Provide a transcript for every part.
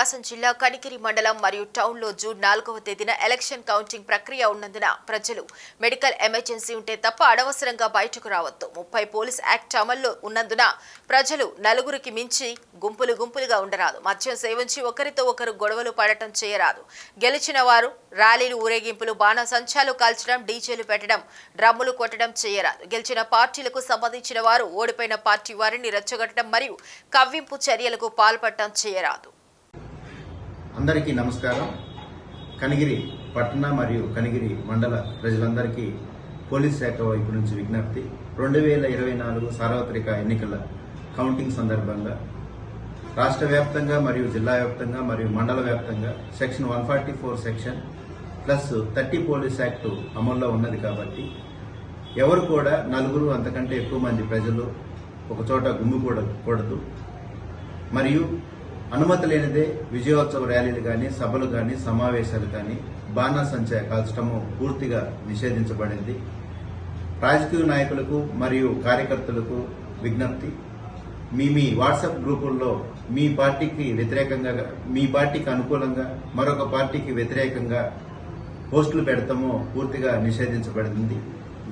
ప్రకాశం జిల్లా కనికిరి మండలం మరియు టౌన్లో జూన్ నాలుగవ తేదీన ఎలక్షన్ కౌంటింగ్ ప్రక్రియ ఉన్నందున ప్రజలు మెడికల్ ఎమర్జెన్సీ ఉంటే తప్ప అనవసరంగా బయటకు రావద్దు. ముప్పై పోలీస్ యాక్ట్ అమల్లో ఉన్నందున ప్రజలు నలుగురికి మించి గుంపులు గుంపులుగా ఉండరాదు. మద్యం సేవించి ఒకరితో ఒకరు గొడవలు పడటం చేయరాదు. గెలిచిన వారు ర్యాలీలు ఊరేగింపులు బాణసంచాలు కాల్చడం డీజేలు పెట్టడం డ్రమ్ములు కొట్టడం చేయరాదు. గెలిచిన పార్టీలకు సంబంధించిన వారు ఓడిపోయిన పార్టీ వారిని రెచ్చగొట్టడం మరియు కవ్వింపు చర్యలకు పాల్పడటం చేయరాదు. అందరికీ నమస్కారం. కనిగిరి పట్టణ మరియు కనిగిరి మండల ప్రజలందరికీ పోలీస్ శాఖ వైపు నుంచి విజ్ఞప్తి. రెండు వేల ఇరవై నాలుగు సార్వత్రిక ఎన్నికల కౌంటింగ్ సందర్భంగా రాష్ట్ర వ్యాప్తంగా మరియు జిల్లా వ్యాప్తంగా మరియు మండల వ్యాప్తంగా section one forty four section plus thirty police act అమల్లో ఉన్నది కాబట్టి ఎవరు కూడా నలుగురు అంతకంటే ఎక్కువ మంది ప్రజలు ఒక చోట గుమ్మికూడకూడదు మరియు అనుమతి లేనిదే విజయోత్సవ ర్యాలీలు కానీ సభలు కానీ సమావేశాలు కానీ బాణాసంచా కాల్చడము పూర్తిగా నిషేధించబడింది. రాజకీయ నాయకులకు మరియు కార్యకర్తలకు విజ్ఞప్తి. మీ మీ వాట్సాప్ గ్రూపుల్లో మీ పార్టీకి వ్యతిరేకంగా మీ పార్టీకి అనుకూలంగా మరొక పార్టీకి వ్యతిరేకంగా పోస్టులు పెడతామో పూర్తిగా నిషేధించబడింది.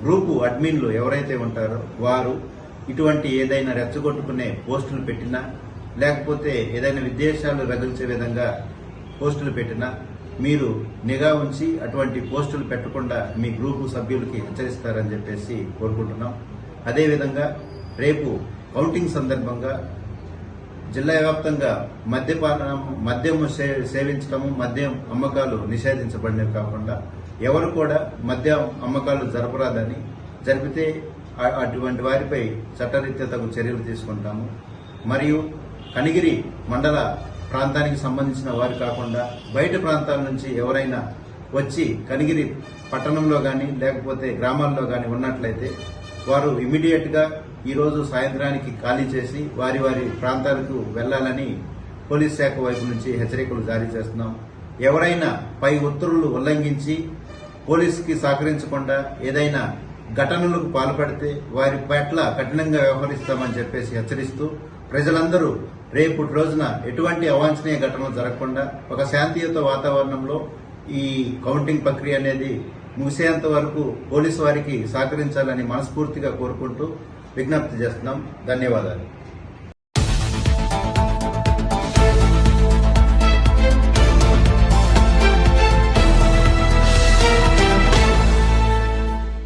గ్రూపు అడ్మిన్లు ఎవరైతే ఉంటారో వారు ఇటువంటి ఏదైనా రెచ్చగొట్టుకునే పోస్టులు పెట్టినా లేకపోతే ఏదైనా విదేశాలు రగిల్చే విధంగా పోస్టులు పెట్టినా మీరు నిఘా ఉంచి అటువంటి పోస్టులు పెట్టకుండా మీ గ్రూపు సభ్యులకి హెచ్చరిస్తారని చెప్పేసి కోరుకుంటున్నాం. అదేవిధంగా రేపు కౌంటింగ్ సందర్భంగా జిల్లా వ్యాప్తంగా మద్యపానం మద్యము సే- సేవించడము మద్యం అమ్మకాలు నిషేధించబడినవి కాకుండా ఎవరు కూడా మద్యం అమ్మకాలు జరపరాదని జరిపితే అటువంటి వారిపై చట్టరీత్యా తగు చర్యలు తీసుకుంటాము. మరియు కనిగిరి మండల ప్రాంతానికి సంబంధించిన వారు కాకుండా బయట ప్రాంతాల నుంచి ఎవరైనా వచ్చి కనిగిరి పట్టణంలో కానీ లేకపోతే గ్రామాల్లో కానీ ఉన్నట్లయితే వారు ఇమీడియట్గా ఈరోజు సాయంత్రానికి ఖాళీ చేసి వారి వారి ప్రాంతాలకు వెళ్ళాలని పోలీస్ శాఖ వైపు నుంచి హెచ్చరికలు జారీ చేస్తున్నాం. ఎవరైనా పై ఉత్తర్వులు ఉల్లంఘించి పోలీసుకి సహకరించకుండా ఏదైనా ఘటనలకు పాల్పడితే వారి పట్ల కఠినంగా వ్యవహరిస్తామని చెప్పేసి హెచ్చరిస్తూ ప్రజలందరూ రేపు రోజున ఎటువంటి అవాంఛనీయ ఘటనలు జరగకుండా ఒక శాంతియుత వాతావరణంలో ఈ కౌంటింగ్ ప్రక్రియ అనేది ముగిసేంత వరకు పోలీసు వారికి సహకరించాలని మనస్ఫూర్తిగా కోరుకుంటూ విజ్ఞప్తి చేస్తున్నాం. ధన్యవాదాలు.